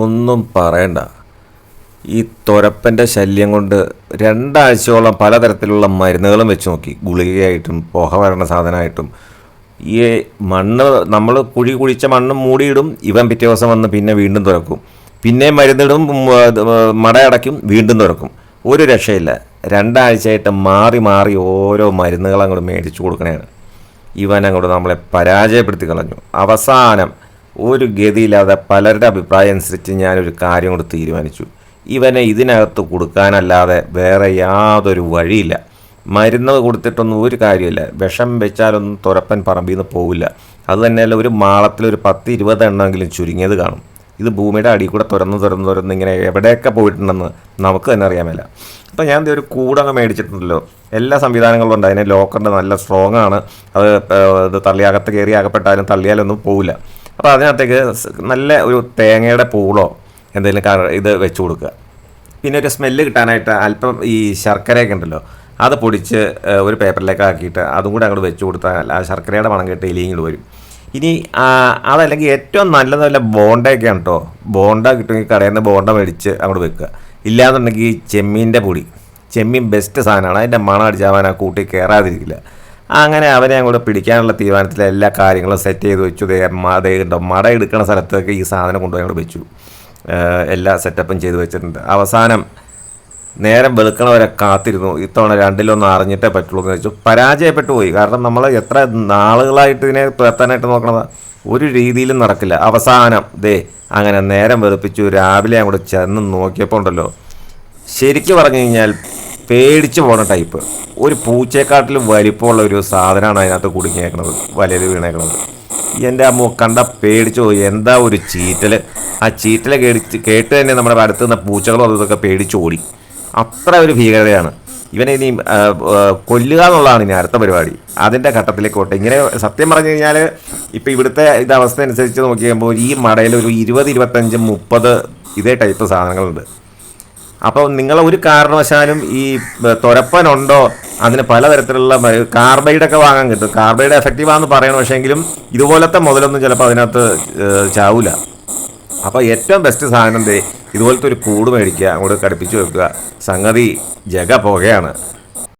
ഒന്നും പറയണ്ട. ഈ തുരപ്പന്റെ ശല്യം കൊണ്ട് രണ്ടാഴ്ചയോളം പലതരത്തിലുള്ള മരുന്നുകളും വെച്ച് നോക്കി. ഗുളികയായിട്ടും പുക വരണ സാധനമായിട്ടും. ഈ മണ്ണ് നമ്മൾ കുഴി കുഴിച്ച മണ്ണ് മൂടിയിടും. ഇവൻ പിറ്റേ ദിവസം വന്ന് പിന്നെ വീണ്ടും തുറക്കും പിന്നെ മരുന്നിടും മടയടയ്ക്കും വീണ്ടും തുറക്കും ഒരു രക്ഷയില്ല. രണ്ടാഴ്ചയായിട്ട് മാറി മാറി ഓരോ മരുന്നുകൾ അങ്ങോട്ട് മേടിച്ചു കൊടുക്കണേണ്. ഇവൻ അങ്ങോട്ട് നമ്മളെ പരാജയപ്പെടുത്തി കളഞ്ഞു. അവസാനം ഒരു ഗതിയില്ലാതെ പലരുടെ അഭിപ്രായം അനുസരിച്ച് ഞാനൊരു കാര്യം കൊണ്ട് തീരുമാനിച്ചു. ഇവനെ ഇതിനകത്ത് കൊടുക്കാനല്ലാതെ വേറെ യാതൊരു വഴിയില്ല. മരുന്ന് കൊടുത്തിട്ടൊന്നും ഒരു കാര്യമില്ല. വിഷം വെച്ചാലൊന്നും തുരപ്പൻ പറമ്പിൽ നിന്ന് പോവില്ല. അത് തന്നെയല്ല ഒരു മാളത്തിൽ ഒരു പത്ത് ഇരുപത് എണ്ണമെങ്കിലും ചുരുങ്ങിയത് കാണും. ഇത് ഭൂമിയുടെ അടിയിൽ കൂടെ തുറന്ന് തുറന്ന് തുറന്ന് ഇങ്ങനെ എവിടെയൊക്കെ പോയിട്ടുണ്ടെന്ന് നമുക്ക് തന്നെ അറിയാമല്ല അപ്പോൾ ഞാൻ ഒരു കൂടങ്ങ് മേടിച്ചിട്ടുണ്ടല്ലോ. എല്ലാ സംവിധാനങ്ങളും ഉണ്ട്. അതിനെ ലോക്കറിന്റെ നല്ല സ്ട്രോങ് ആണ്. അത് ഇത് തള്ളി അകത്ത് കയറി അകപ്പെട്ടാലും തള്ളിയാലൊന്നും പോവില്ല. അപ്പോൾ അതിനകത്തേക്ക് നല്ല ഒരു തേങ്ങയുടെ പൂളോ എന്തെങ്കിലും കറ ഇത് വെച്ച് കൊടുക്കുക. പിന്നെ ഒരു സ്മെല്ല് കിട്ടാനായിട്ട് അല്പം ഈ ശർക്കരയൊക്കെ ഉണ്ടല്ലോ അത് പൊടിച്ച് ഒരു പേപ്പറിലേക്ക് ആക്കിയിട്ട് അതും കൂടെ അങ്ങോട്ട് വെച്ച് കൊടുത്താൽ ആ ശർക്കരയുടെ മണം കേട്ട് എലിയും വരും. ഇനി അതല്ലെങ്കിൽ ഏറ്റവും നല്ല നല്ല ബോണ്ടയൊക്കെയാണ് കേട്ടോ ബോണ്ട കിട്ടുമെങ്കിൽ കടയിൽ നിന്ന് ബോണ്ട മേടിച്ച് അങ്ങോട്ട് വെക്കുക. ഇല്ലാന്നുണ്ടെങ്കിൽ ചെമ്മീന്റെ പൊടി. ചെമ്മീൻ ബെസ്റ്റ് സാധനമാണ്. അതിന്റെ മണം അടിച്ചാൽ ആ കൂട്ടി കയറാതിരിക്കില്ല അങ്ങനെ അവനെ അങ്ങോട്ട് പിടിക്കാനുള്ള തീരുമാനത്തിൽ എല്ലാ കാര്യങ്ങളും സെറ്റ് ചെയ്ത് വെച്ചു. ദേ മട ഉണ്ടോ മട എടുക്കുന്ന സ്ഥലത്തേക്ക് ഈ സാധനം കൊണ്ടുപോയി അങ്ങോട്ട് വെച്ചു. എല്ലാ സെറ്റപ്പും ചെയ്ത് വെച്ചിട്ടുണ്ട്. അവസാനം നേരം വെളുക്കണവരെ കാത്തിരുന്നു. ഇത്തവണ രണ്ടിലൊന്നും അറിഞ്ഞിട്ടേ പറ്റുള്ളൂ എന്ന് വെച്ചു. പരാജയപ്പെട്ടു പോയി. കാരണം നമ്മൾ എത്ര നാളുകളായിട്ട് ഇതിനെ തുരത്താനായിട്ട് നോക്കണത്? ഒരു രീതിയിലും നടക്കില്ല. അവസാനം ദേ അങ്ങനെ നേരം വെളുപ്പിച്ചു. രാവിലെ അങ്ങോട്ട് ചെന്ന് നോക്കിയപ്പോൾ ഉണ്ടല്ലോ. ശരിക്കും പറഞ്ഞു കഴിഞ്ഞാൽ പേടിച്ചു പോണ ടൈപ്പ് ഒരു പൂച്ചയെക്കാട്ടിലും വലിപ്പമുള്ള ഒരു സാധനമാണ് അതിനകത്ത് കുടുങ്ങിയേക്കണത് വലയിൽ വീണേക്കണത്. എന്റെ അമ്മ കണ്ട പേടിച്ച് പോയി. എന്താ ഒരു ചീറ്റൽ ആ ചീറ്റൽ കേടിച്ച് കേട്ട് തന്നെ നമ്മുടെ അടുത്ത് നിന്ന് പൂച്ചകളും അതും ഇതൊക്കെ പേടിച്ച് ഓടി. അത്ര ഒരു ഭീകരതയാണ്. ഇവനെ ഇനി കൊല്ലുക എന്നുള്ളതാണ് ഇനി അടുത്ത പരിപാടി. അതിന്റെ ഘട്ടത്തിലേക്ക് പോട്ടെ. ഇങ്ങനെ സത്യം പറഞ്ഞു കഴിഞ്ഞാൽ ഇപ്പോൾ ഇവിടുത്തെ ഇത് അവസ്ഥ അനുസരിച്ച് നോക്കി കഴിയുമ്പോൾ ഈ മടയിൽ ഒരു ഇരുപത് ഇരുപത്തഞ്ച് മുപ്പത് ഇതേ ടൈപ്പ് സാധനങ്ങളുണ്ട്. അപ്പോൾ നിങ്ങൾ ഒരു കാരണവശാലും ഈ തുരപ്പനുണ്ടോ? അതിന് പലതരത്തിലുള്ള കാർബൈഡ് ഒക്കെ വാങ്ങാൻ കിട്ടും. കാർബൈഡ് എഫക്റ്റീവാന്ന് പറയണം പക്ഷേങ്കിലും ഇതുപോലത്തെ മുതലൊന്നും ചിലപ്പോൾ അതിനകത്ത് ചാവൂല. അപ്പോൾ ഏറ്റവും ബെസ്റ്റ് സാധനം ഇതുപോലത്തെ ഒരു കൂട് മേടിക്കുക അങ്ങോട്ട് കടുപ്പിച്ച് വെക്കുക. സംഗതി ജഗ പുകയാണ്.